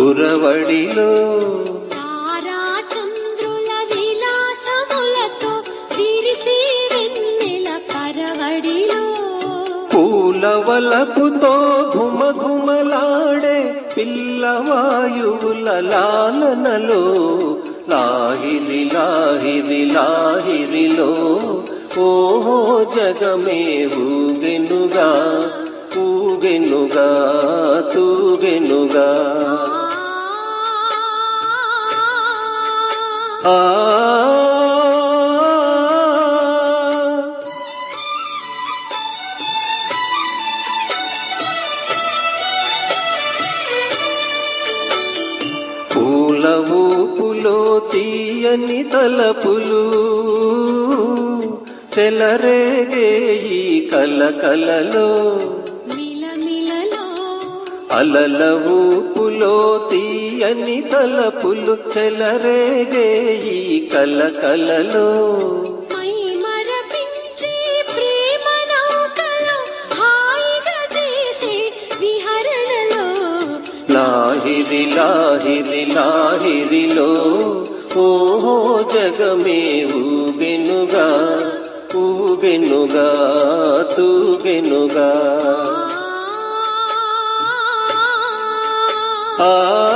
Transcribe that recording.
పురవడిలో తారా చంద్రుల విలాసములతో విరిసే వెన్నెల పరవడిలో. పూలవలపుతో ఘుమ ఘుమలాడే పిల్లవాయువుల లాలనలో లాహిరి లాహిరి లాహిరిలో. ఓహో జగమే ఊగెనుగా ఊగెనుగా తూగెనుగా. ఆ. పూల ఊపులో తీయని తలపులు చెలరేగే ఈ కలకలలో మిలమిలలో ఊపులో తీయని తలపులు చెలరేగే ఈ చేసే విహరణలో. లాహిరి లాహిరి లాహిరిలో. ఓహో జగమే ఊగెనుగా ఊగెనుగా తూగెనుగా Oh. Uh...